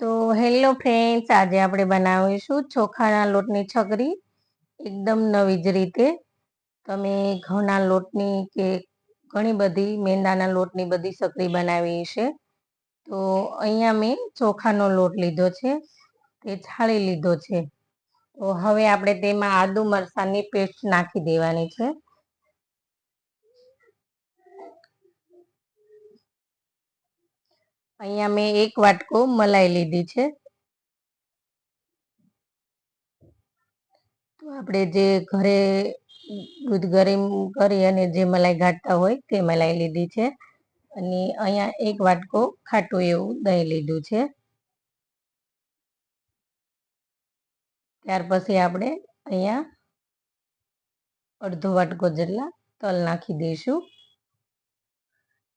તો hello friends, આજે આપણે બનાવીશું ચોખાના લોટની છગરી એકદમ નવી જ રીતે. તમે ઘઉંના લોટની કે ઘણી બધી મેંદાના લોટની બધી સકરી બનાવી છે તો અહીંયા મેં ચોખાનો લોટ લીધો છે, તે છાળી લીધો છે. તો હવે આપણે તેમાં આદુ મરસાની પેસ્ટ નાખી દેવાની છે. અહીંયા મેં એક વાટકો મલાઈ લીધી છે. તો આપણે જે ઘરે દૂધ ગરમ કરી અને જે મલાઈ ગાંઠતા હોય તે મલાઈ લીધી છે. અને અહીંયા એક વાટકો ખાટું એવું દહીં લીધું છે. ત્યાર પછી આપણે અહીંયા અડધો વાટકો જેટલા તલ નાખી દઈશું.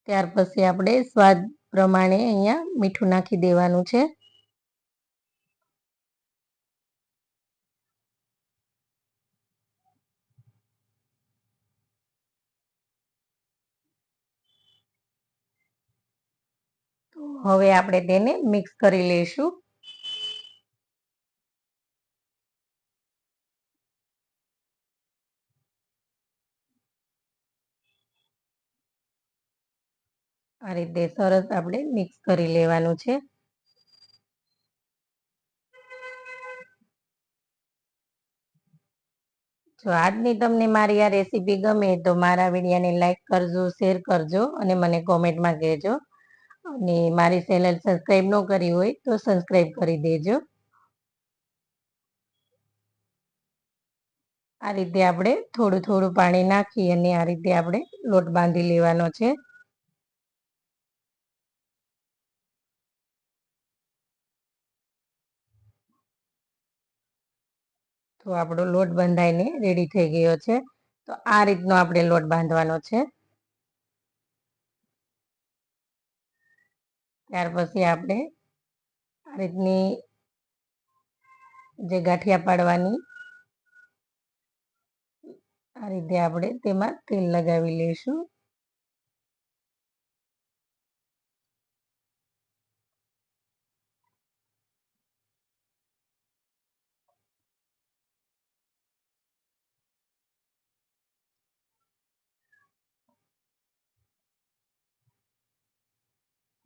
ત્યાર પછી આપણે સ્વાદ પ્રમાણે અહીંયા મીઠું નાખી દેવાનું છે. હવે આપણે તેને મિક્સ કરી લઈશું. આ રીતે સરસ આપણે મિક્સ કરી લેવાનું છે. જો આજની તમને મારી આ રેસીપી ગમે તો મારા વિડીયાને લાઈક કરજો શેર કરજો અને મને કોમેન્ટમાં કહેજો. અને મારી ચેનલ સબસ્ક્રાઈબ ન કરી હોય તો સબસ્ક્રાઈબ કરી દેજો. આ રીતે આપણે થોડું થોડું પાણી નાખી અને આ રીતે આપણે લોટ બાંધી લેવાનો છે. તો આપણો લોટ બંધાઈને રેડી થઈ ગયો છે. તો આ રીતનો આપણે લોટ બાંધવાનો છે. ત્યાર પછી આપણે આ રીતની જે ગાંઠિયા પાડવાની, આ રીતે આપણે તેમાં તેલ લગાવી લઈશું.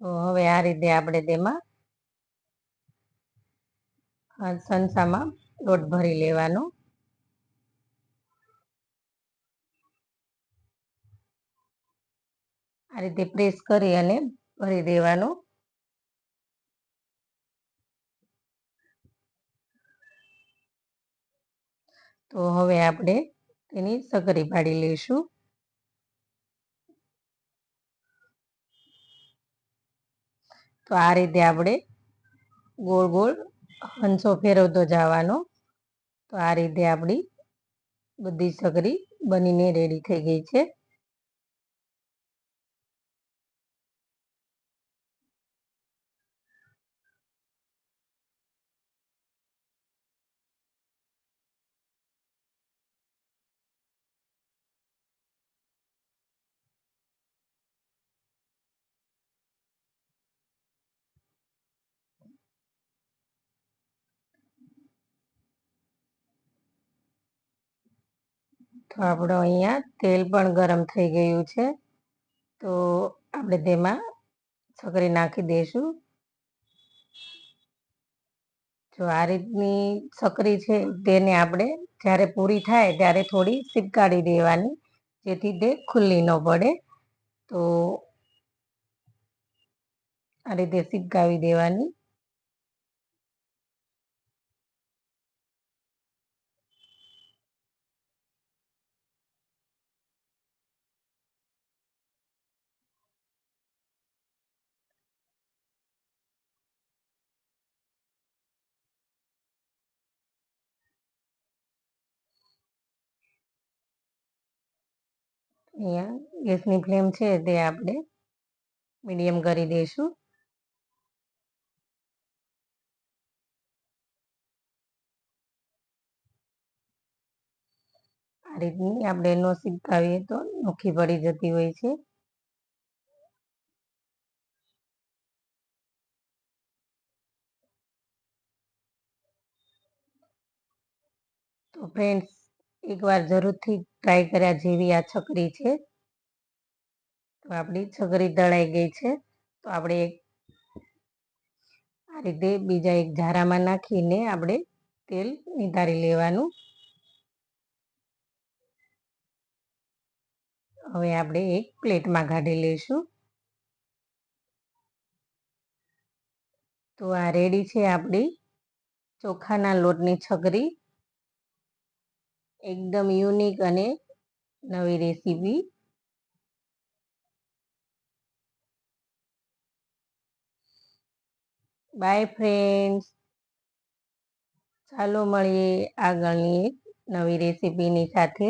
તો હવે આ રીતે આપણે તેમાં સંસામાં લોટ ભરી લેવાનો. આ રીતે પ્રેસ કરી અને ભરી દેવાનું. તો હવે આપણે તેની સકરી પાડી લઈશું. તો આ રીતે આપણે ગોળ ગોળ હંસો ફેરવતો જવાનો. તો આ રીતે આપણી બધી સગરી બનીને રેડી થઈ ગઈ છે. તો આપણો અહીંયા, તેલ પણ ગરમ થઈ ગયું છે. તો આપણે તેમાં છકરી નાખી દઈશું. જો આ રીતની છકરી છે, તેને આપણે જ્યારે પૂરી થાય ત્યારે થોડી સીપકાઢી દેવાની, જેથી તે ખુલ્લી ન પડે. તો આ રીતે સિપકાવી દેવાની. અહીંયા ગેસની ફ્લેમ છે તે આપણે મીડિયમ કરી દઈશું. આ રીતની આપણે નો સિકાવીએ તો નોખી પડી જતી હોય છે. તો ફ્રેન્ડ્સ એકવાર જરૂરથી ટ્રાય કર્યા જેવી આ છકરી છે. તો આપણી છકરી દળાઈ ગઈ છે. તો આપણે એક આ રીતે બીજા એક ઝારામાં નાખીને આપણે તેલ નિતારી લેવાનું. હવે આપણે એક પ્લેટમાં કાઢી લઈશું. તો આ રેડી છે આપણી ચોખાના લોટની છગરી એકદમ યુનિક અને નવી રેસીપી બાય ફ્રેન્ડ્સ ચાલો મળીએ આગળની એક નવી રેસીપીની સાથે.